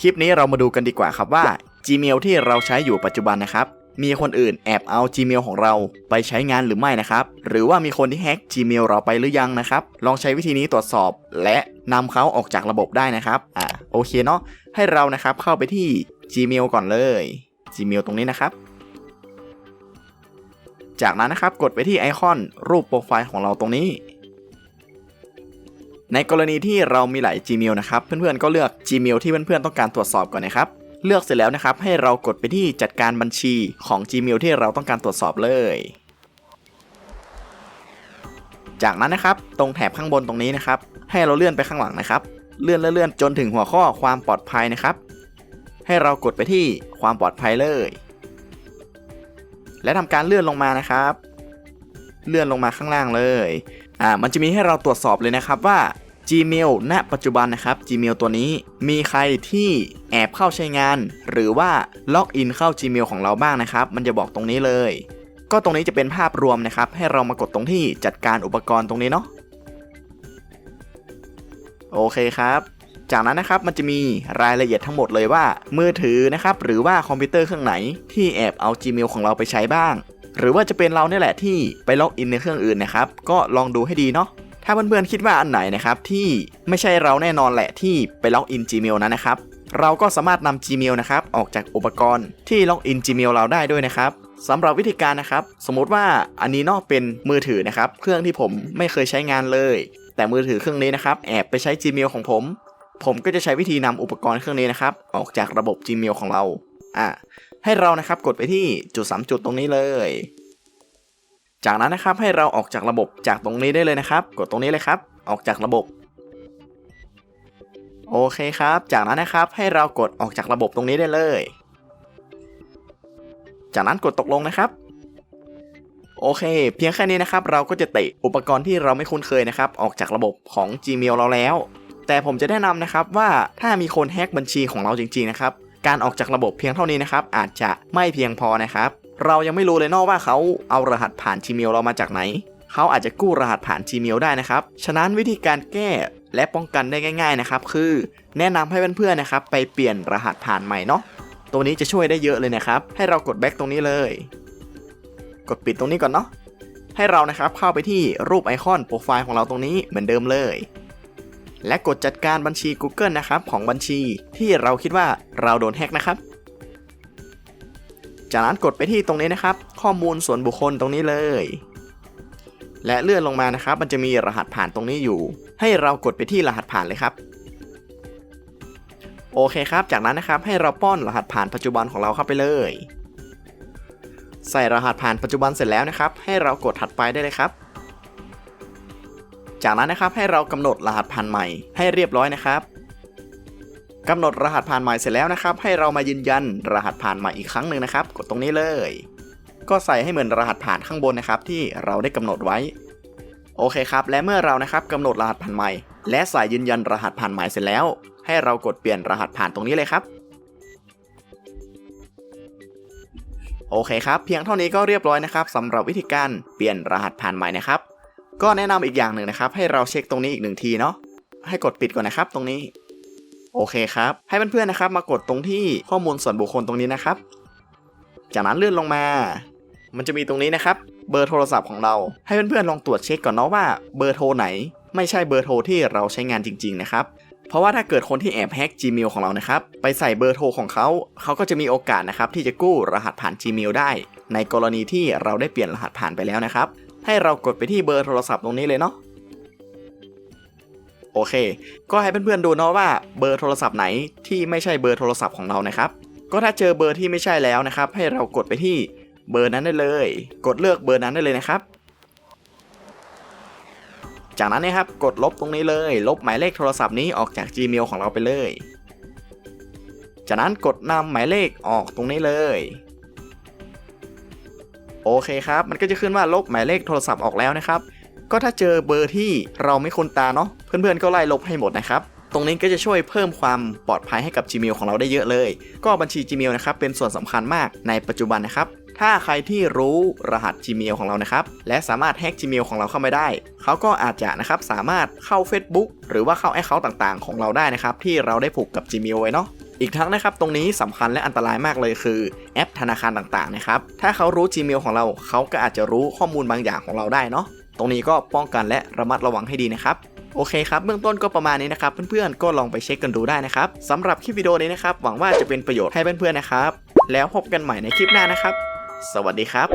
คลิปนี้เรามาดูกันดีกว่าครับว่า Gmail ที่เราใช้อยู่ปัจจุบันนะครับ มีคนอื่นแอบเอา Gmail ของเราไปใช้งานหรือไม่นะครับ หรือว่ามีคนที่แฮ็ก Gmail เราไปหรือยังนะครับ ลองใช้วิธีนี้ตรวจสอบ และนำเขาออกจากระบบได้นะครับ อ่าโอเคเนาะ ให้เรานะครับเข้าไปที่ Gmail ก่อนเลย Gmail ตรงนี้นะครับ จากนั้นนะครับกดไปที่ไอคอนรูปโปรไฟล์ของเราตรงนี้ ในกรณีที่เรามีหลาย Gmail นะครับ เพื่อนๆก็เลือก Gmail ที่เพื่อนๆต้องการตรวจสอบก่อนนะครับ เลือกเสร็จแล้วนะครับ ให้เรากดไปที่จัดการบัญชีของ Gmail ที่เราต้องการตรวจสอบเลย จากนั้นนะครับ ตรงแถบข้างบนตรงนี้นะครับ ให้เราเลื่อนไปข้างหลังนะครับ เลื่อนเลื่อนจนถึงหัวข้อความปลอดภัยนะครับ ให้เรากดไปที่ความปลอดภัยเลย และทำการเลื่อนลงมานะครับ เลื่อนลงมาข้างล่างเลย อ่า มันจะมีให้เราตรวจสอบเลยนะครับว่า Gmail ณ ปัจจุบันนะครับ Gmail ตัวนี้มีใครที่แอบเข้าใช้งาน หรือว่าล็อกอินเข้า Gmail ของเราบ้างนะครับ มันจะบอกตรงนี้เลย ก็ตรงนี้จะเป็นภาพรวมนะครับ ให้เรามากดตรงที่จัดการอุปกรณ์ตรงนี้เนาะโอเคครับ จากนั้นนะครับมันจะมีรายละเอียดทั้งหมดเลยว่า มือถือนะครับหรือว่าคอมพิวเตอร์เครื่องไหนที่แอบเอา Gmail ของเราไปใช้บ้าง หรือว่าจะเป็นเราเนี่ยแหละที่ไปล็อกอินในเครื่องอื่นนะครับ ก็ลองดูให้ดีเนาะ ถ้าเพื่อนๆคิดว่าอันไหนนะครับที่ไม่ใช่เราแน่นอนแหละที่ไปล็อกอิน Gmail นั้นนะครับ เราก็สามารถนำ Gmail นะครับออกจากอุปกรณ์ที่ล็อกอิน Gmail เราได้ด้วยนะครับสำหรับวิธีการนะครับ สมมุติว่าอันนี้นอกเป็นมือถือนะครับ เครื่องที่ผมไม่เคยใช้งานเลย แต่มือถือเครื่องนี้นะครับ แอบไปใช้ Gmail ของผม ผมก็จะใช้วิธีนำอุปกรณ์เครื่องนี้นะครับ ออกจากระบบ Gmail ของเราอะให้เรานะครับกดไปที่จุด 3 จุดตรงนี้เลย จากนั้นนะครับให้เราออกจากระบบจากตรงนี้ได้เลยนะครับ กดตรงนี้เลยครับ ออกจากระบบ โอเคครับ จากนั้นนะครับให้เรากดออกจากระบบตรงนี้ได้เลย จากนั้นกดตกลงนะครับ โอเค เพียงแค่นี้นะครับ เราก็จะเตะอุปกรณ์ที่เราไม่คุ้นเคยนะครับ ออกจากระบบของ Gmail เราแล้ว แต่ผมจะแนะนำนะครับว่าถ้ามีคนแฮกบัญชีของเราจริงๆนะครับ การออกจากระบบเพียงเท่านี้นะครับ อาจจะไม่เพียงพอนะครับ เรายังไม่รู้เลยนอะว่าเขาเอารหัสผ่าน Gmail เรามาจากไหน เขาอาจจะกู้รหัสผ่าน Gmail ได้นะครับ ฉะนั้นวิธีการแก้และป้องกันได้ง่าย ๆนะครับ คือแนะนำให้เพื่อนๆนะครับ ไปเปลี่ยนรหัสผ่านใหม่เนาะตัวนี้จะช่วยได้เยอะเลยนะครับ ให้เรากด back ตรงนี้เลย กดปิดตรงนี้ก่อนเนาะให้เรานะครับเข้าไปที่รูปไอคอนโปรไฟล์ของเราตรงนี้เหมือนเดิมเลย และกดจัดการบัญชี Google นะครับของบัญชีที่เราคิดว่าเราโดนแฮ็กนะครับ จากนั้นกดไปที่ตรงนี้นะครับ ข้อมูลส่วนบุคคลตรงนี้เลย และเลื่อนลงมานะครับ มันจะมีรหัสผ่านตรงนี้อยู่ ให้เรากดไปที่รหัสผ่านเลยครับ โอเคครับ จากนั้นนะครับให้เราป้อนรหัสผ่านปัจจุบันของเราเข้าไปเลย ใส่รหัสผ่านปัจจุบันเสร็จแล้วนะครับ ให้เรากดถัดไปได้เลยครับ จากนั้นนะครับให้เรากำหนดรหัสผ่านใหม่ให้เรียบร้อยนะครับ กำหนดรหัสผ่านใหม่เสร็จแล้วนะครับ ให้เรามายืนยันรหัสผ่านใหม่อีกครั้งหนึ่งนะครับ กดตรงนี้เลย ก็ใส่ให้เหมือนรหัสผ่านข้างบนนะครับ ที่เราได้กำหนดไว้ โอเคครับ และเมื่อเรานะครับกำหนดรหัสผ่านใหม่ และใส่ยืนยันรหัสผ่านใหม่เสร็จแล้ว ให้เรากดเปลี่ยนรหัสผ่านตรงนี้เลยครับ โอเคครับ เพียงเท่านี้ก็เรียบร้อยนะครับสำหรับวิธีการเปลี่ยนรหัสผ่านใหม่นะครับ ก็แนะนำอีกอย่างหนึ่งนะครับ ให้เราเช็คตรงนี้อีกหนึ่งทีเนาะให้กดปิดก่อนนะครับตรงนี้ โอเคครับ ให้เพื่อนๆนะครับ มากดตรงที่ข้อมูลส่วนบุคคลตรงนี้นะครับ จากนั้นเลื่อนลงมา มันจะมีตรงนี้นะครับเบอร์โทรศัพท์ของเรา ให้เพื่อนๆลองตรวจเช็คก่อนเนาะว่าเบอร์โทรไหน ไม่ใช่เบอร์โทรที่เราใช้งานจริง ๆ นะครับเพราะว่าถ้าเกิดคนที่แอบแฮก Gmail ของเรานะครับ ไปใส่เบอร์โทรของเขา เขาก็จะมีโอกาสนะครับที่จะกู้รหัสผ่าน Gmail ได้ ในกรณีที่เราได้เปลี่ยนรหัสผ่านไปแล้วนะครับ ให้เรากดไปที่เบอร์โทรศัพท์ตรงนี้เลยเนาะ โอเค ก็ให้เพื่อนๆดูเนาะว่าเบอร์โทรศัพท์ไหนที่ไม่ใช่เบอร์โทรศัพท์ของเรานะครับ ก็ถ้าเจอเบอร์ที่ไม่ใช่แล้วนะครับ ให้เรากดไปที่เบอร์นั้นได้เลย กดเลือกเบอร์นั้นได้เลยนะครับ จากนั้นนะครับกดลบตรงนี้เลย ลบหมายเลขโทรศัพท์นี้ออกจาก Gmail ของเราไปเลย จากนั้นกดนำหมายเลขออกตรงนี้เลยโอเคครับ มันก็จะขึ้นว่าลบหมายเลขโทรศัพท์ออกแล้วนะครับ ก็ถ้าเจอเบอร์ที่เราไม่คุ้นตาเนาะเพื่อนๆก็ไล่ลบให้หมดนะครับตรงนี้ก็จะช่วยเพิ่มความปลอดภัยให้กับ Gmail ของเราได้เยอะเลย ก็บัญชี Gmail นะครับเป็นส่วนสำคัญมากในปัจจุบันนะครับ ถ้าใครที่รู้รหัส Gmail ของเรานะครับ และสามารถแฮ็ก Gmail ของเราเข้ามาได้ เขาก็อาจจะนะครับสามารถเข้า Facebook หรือว่าเข้าแอคเคาท์ต่างๆ ของเราได้นะครับ ที่เราได้ผูกกับ Gmail ไว้เนาะอีกทั้งนะครับตรงนี้สำคัญและอันตรายมากเลยคือแอปธนาคารต่างๆนะครับถ้าเขารู้ Gmail ของเราเขาก็อาจจะรู้ข้อมูลบางอย่างของเราได้เนาะ ตรงนี้ก็ป้องกันและระมัดระวังให้ดีนะครับโอเคครับเบื้องต้นก็ประมาณนี้นะครับเพื่อนๆก็ลองไปเช็คกันดูได้นะครับสำหรับคลิปวิดีโอนี้นะครับหวังว่าจะเป็นประโยชน์ให้เพื่อนๆนะครับ แล้วพบกันใหม่ในคลิปหน้านะครับ สวัสดีครับ